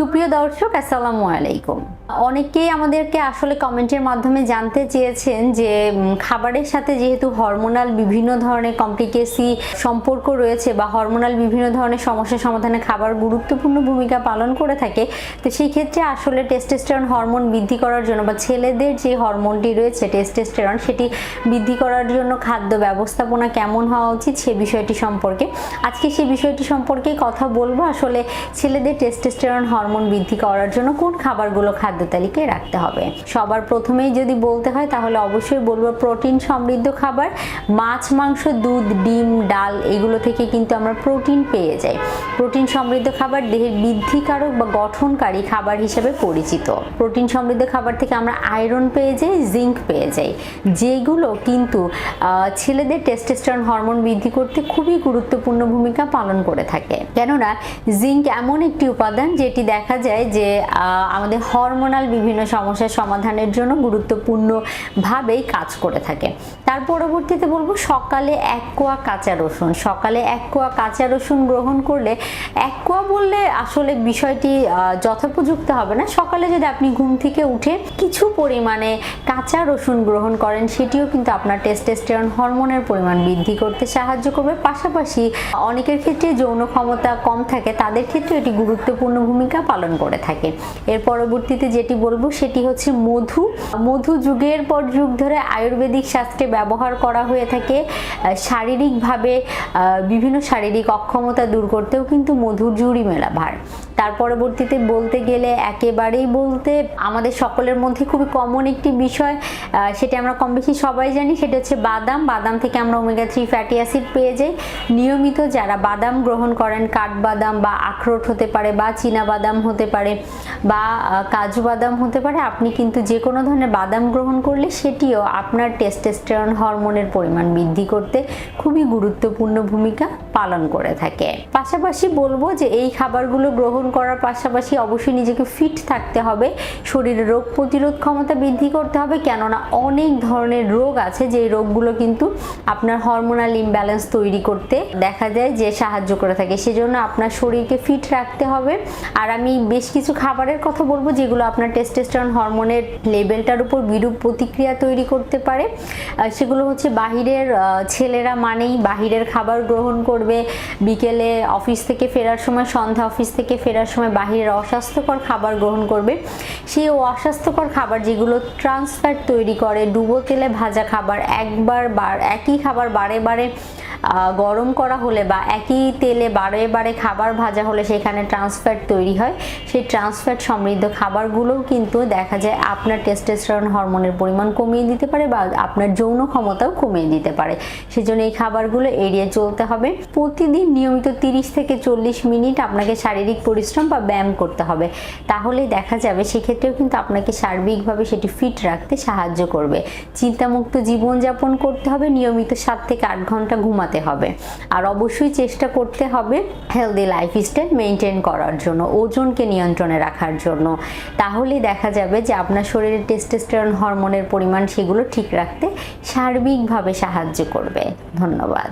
সুপ্রিয় দর্শক, আসসালামু আলাইকুম। অনেকেই আমাদেরকে আসলে কমেন্টের মাধ্যমে জানতে চেয়েছেন যে খাবারের সাথে যেহেতু হরমোনাল বিভিন্ন ধরনের কমপ্লিকেসি সম্পর্ক রয়েছে বা হরমোনাল বিভিন্ন ধরনের সমস্যা সমাধানে খাবার গুরুত্বপূর্ণ ভূমিকা পালন করে থাকে, তো সেই ক্ষেত্রে আসলে টেস্টোস্টেরন হরমোন বৃদ্ধি করার জন্য বা ছেলেদের যে হরমোনটি রয়েছে টেস্টোস্টেরন সেটি বৃদ্ধি করার জন্য খাদ্য ব্যবস্থাপনা কেমন হওয়া উচিত সে বিষয়টি সম্পর্কে। আজকে সেই বিষয়টি সম্পর্কে কথা বলব। আসলে ছেলেদের টেস্টোস্টেরন হরমোন বৃদ্ধি করার জন্য কোন খাবারগুলো খাদ্য তালিকায় রাখতে হবে? সবার প্রথমেই যদি বলতে হয়, তাহলে অবশ্যই বলব প্রোটিন সমৃদ্ধ খাবার। মাছ, মাংস, দুধ, ডিম, ডাল, এগুলো থেকে কিন্তু আমরা প্রোটিন পেয়ে যাই। প্রোটিন সমৃদ্ধ খাবার দেহের বৃদ্ধিকারক বা গঠনকারী খাবার হিসেবে পরিচিত। প্রোটিন সমৃদ্ধ খাবার থেকে আমরা আয়রন পেয়ে যাই, জিঙ্ক পেয়ে যাই। যেগুলো কিন্তু ছেলেদের টেস্টোস্টেরন হরমোন বৃদ্ধি করতে খুবই গুরুত্বপূর্ণ ভূমিকা পালন করে থাকে। কেননা, জিঙ্ক এমন একটি উপাদান যেটি দেখা যায় যে আমাদের হরমোনাল বিভিন্ন সমস্যার সমাধানের জন্য গুরুত্বপূর্ণভাবেই কাজ করে থাকে। তার পরবর্তীতে বলব, সকালে এক কোয়া কাঁচা রসুন। সকালে এক কোয়া কাঁচা রসুন গ্রহণ করলে, এক কোয়া বললে আসলে বিষয়টি যথোপযুক্ত হবে না। সকালে যদি আপনি ঘুম থেকে উঠে কিছু পরিমাণে কাঁচা রসুন গ্রহণ করেন, সেটিও কিন্তু আপনার টেস্টোস্টেরন হরমোনের পরিমাণ বৃদ্ধি করতে সাহায্য করবে। পাশাপাশি অনেকের ক্ষেত্রে যৌন ক্ষমতা কম থাকে, তাদের ক্ষেত্রে এটি গুরুত্বপূর্ণ ভূমিকা পালন করে থাকে। এর পরবর্তীতে যেটি বলব সেটি হচ্ছে মধু। মধু যুগের পর যুগ ধরে আয়ুর্বেদিক শাস্ত্রে ব্যবহার করা হয়ে থাকে। শারীরিকভাবে বিভিন্ন শারীরিক অক্ষমতা দূর করতেও কিন্তু মধুর জুড়ি মেলা ভার। তার পরবর্তীতে বলতে গেলে একেবারেই বলতে আমাদের সকলের মধ্যে খুবই কমন একটি বিষয় সেটা আমরা কম বেশি সবাই জানি, সেটা হচ্ছে বাদাম। বাদাম থেকে আমরা ওমেগা থ্রি ফ্যাটি অ্যাসিড পেয়ে যাই। নিয়মিত যারা বাদাম গ্রহণ করেন, কাঠবাদাম বা আখরোট হতে পারে বা চীনা বাদাম হতে পারে বা কাজু বাদাম হতে পারে, আপনি কিন্তু যে কোনো ধরনের বাদাম গ্রহণ করলে সেটিও আপনার টেস্টেস্টেরন হরমোনের পরিমাণ বৃদ্ধি করতে খুবই গুরুত্বপূর্ণ ভূমিকা পালন করে থাকে। পাশাপাশি বলব যে এই খাবারগুলো গ্রহণ করার পাশাপাশি অবশ্যই নিজেকে ফিট থাকতে হবে। শরীরে রোগ প্রতিরোধ ক্ষমতা বৃদ্ধি করতে হবে, কেননা অনেক ধরনের রোগ আছে যে রোগগুলো কিন্তু আপনার হরমোনাল ইমব্যালেন্স তৈরি করতে দেখা যায়, যে সাহায্য করে থাকে। সেজন্য আপনার শরীরকে ফিট রাখতে হবে। আর আমি বেশ কিছু খাবারের কথা বলব, যেগুলো আপনার টেস্টোস্টেরন হরমোনের লেভেলটার উপর বিরূপ প্রতিক্রিয়া তৈরি করতে পারে। সেগুলো হচ্ছে বাহিরের ছেলেরা মানেই বাহিরের খাবার গ্রহণ করবে। বিকেলে অফিস থেকে ফেরার সময়, সন্ধ্যা অফিস থেকে ফেরার সময় বাহিরের অস্বাস্থ্যকর খাবার গ্রহণ করবে। সেই অস্বাস্থ্যকর খাবার যেগুলো ট্রান্সফ্যাট তৈরি করে, ডুবো তেলে ভাজা খাবার, একবার বার, একই খাবার বারে বারে গরম করা হলে বা একই তেলে বারে বারে খাবার ভাজা হলে সেখানে ট্রান্সফ্যাট তৈরি হয়। সেই ট্রান্সফ্যাট সমৃদ্ধ খাবারগুলোও কিন্তু দেখা যায় আপনার টেস্টোস্টেরন হরমোনের পরিমাণ কমিয়ে দিতে পারে বা আপনার যৌন ক্ষমতাও কমিয়ে দিতে পারে। সেজন্য এই খাবারগুলো এড়িয়ে চলতে হবে। প্রতিদিন নিয়মিত তিরিশ থেকে চল্লিশ মিনিট আপনাকে শারীরিক পরিশ্রম বা ব্যায়াম করতে হবে। তাহলেই দেখা যাবে সেক্ষেত্রেও কিন্তু আপনাকে সার্বিকভাবে সেটি ফিট রাখতে সাহায্য করবে। চিন্তামুক্ত জীবনযাপন করতে হবে। নিয়মিত সাত থেকে আট ঘণ্টা ঘুমাতে হবে। আর অবশ্যই চেষ্টা করতে হবে হেলদি লাইফ স্টাইল মেনটেন করার জন্য, ওজনকে নিয়ন্ত্রণে রাখার জন্য। তাহলে দেখা যাবে যে আপনার শরীরে টেস্টোস্টেরন হরমোনের পরিমাণ সেগুলো ঠিক রাখতে সার্বিকভাবে সাহায্য করবে। ধন্যবাদ।